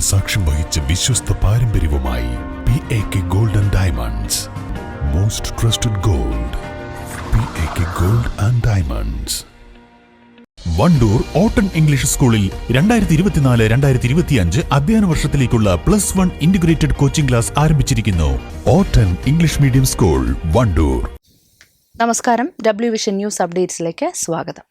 സാക്ഷ്യം വഹിച്ച വിശ്വസ്ത പാരമ്പര്യവുമായി P A K gold and diamonds most trusted gold P A K gold and diamonds Wandoor ഓട്ടൺ English സ്കൂളിൽ രണ്ടായിരത്തി ഇരുപത്തിനാല് രണ്ടായിരത്തി ഇരുപത്തിയഞ്ച് അധ്യയന വർഷത്തിലേക്കുള്ള plus one integrated coaching class ആരംഭിച്ചിരിക്കുന്നു. ഓട്ടൺ ഇംഗ്ലീഷ് മീഡിയം സ്കൂൾ വണ്ടൂർ. നമസ്കാരം. ഡബ്ല്യു വിഷൻ ന്യൂസ് അപ്ഡേറ്റ്സിലേക്ക് സ്വാഗതം.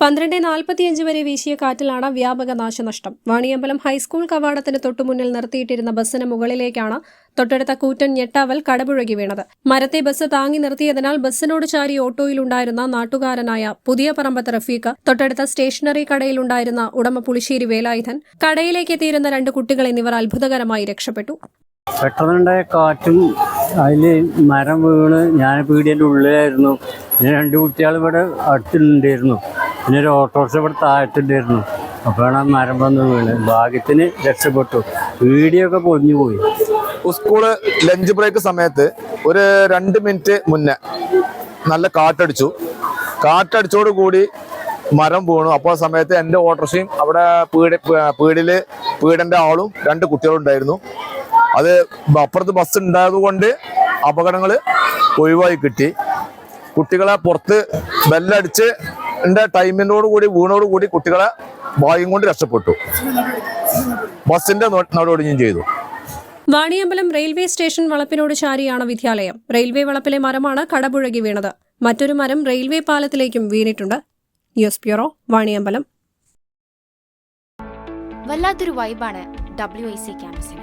പന്ത്രണ്ട് നാൽപ്പത്തിയഞ്ച് വരെ വീശിയ കാറ്റിലാണ് വ്യാപക നാശനഷ്ടം. വാണിയമ്പലം ഹൈസ്കൂൾ കവാടത്തിന് തൊട്ടുമുന്നിൽ നിർത്തിയിട്ടിരുന്ന ബസ്സിന് മുകളിലേക്കാണ് തൊട്ടടുത്ത കൂറ്റൻ ഞെട്ടാവൽ കടപുഴകി വീണത്. മരത്തെ ബസ് താങ്ങി നിർത്തിയതിനാൽ ബസ്സിനോട് ചാരി ഓട്ടോയിലുണ്ടായിരുന്ന നാട്ടുകാരനായ പുതിയ പറമ്പത്ത് റഫീഖ് തൊട്ടടുത്ത സ്റ്റേഷനറി കടയിലുണ്ടായിരുന്ന ഉടമ പുളിശ്ശേരി വേലായുധൻ കടയിലേക്ക് എത്തിയിരുന്ന രണ്ട് കുട്ടികൾ എന്നിവർ അത്ഭുതകരമായി രക്ഷപ്പെട്ടു. പെട്ടെന്നുണ്ടായ കാറ്റും അതിൽ മരം വീണ് ഞാൻ പീടിയന്റെ ഉള്ളിലായിരുന്നു. പിന്നെ രണ്ട് കുട്ടികൾ ഇവിടെ അടുത്തുണ്ടായിരുന്നു. പിന്നെ ഒരു ഓട്ടോറിക്ഷ ഇവിടെ താഴത്തുണ്ടായിരുന്നു. അപ്പോഴാണ് ആ മരം വന്ന് വീണ്. ഭാഗ്യത്തിന് രക്ഷപ്പെട്ടു. പീടിയൊക്കെ പൊഞ്ഞു പോയി. സ്കൂൾ ലഞ്ച് ബ്രേക്ക് സമയത്ത് ഒരു രണ്ട് മിനിറ്റ് മുന്നേ നല്ല കാറ്റടിച്ചു. കാറ്റടിച്ചോട് കൂടി മരം വീണു. അപ്പോൾ സമയത്ത് എന്റെ ഓട്ടോറിക്ഷയും അവിടെ പീടി പീടിൽ പീടന്റെ ആളും രണ്ട് കുട്ടികളും ഉണ്ടായിരുന്നു. അത് അപ്പുറത്ത് ബസ് ഉണ്ടായതുകൊണ്ട് അപകടങ്ങൾ ഒഴിവായി കിട്ടി. കുട്ടികളെ പുറത്ത് ബെല്ലടിച്ച് ടൈമിനോട് കൂടി വീണോട് കൂടി കുട്ടികളെ ഭാഗ്യം കൊണ്ട് രക്ഷപ്പെട്ടു. ബസിന്റെ നടപടിയും ചെയ്തു. വാണിയമ്പലം റെയിൽവേ സ്റ്റേഷൻ വളപ്പിനോട് ചാരിയാണ് വിദ്യാലയം. റെയിൽവേ വളപ്പിലെ മരമാണ് കടപുഴകി വീണത്. മറ്റൊരു മരം റെയിൽവേ പാലത്തിലേക്കും വീണിട്ടുണ്ട്. News bureau Vaniyambalam. വല്ലാത്തൊരു വൈബാണ് ഡബ്ല്യു ഐ സി ക്യാമ്പസിന്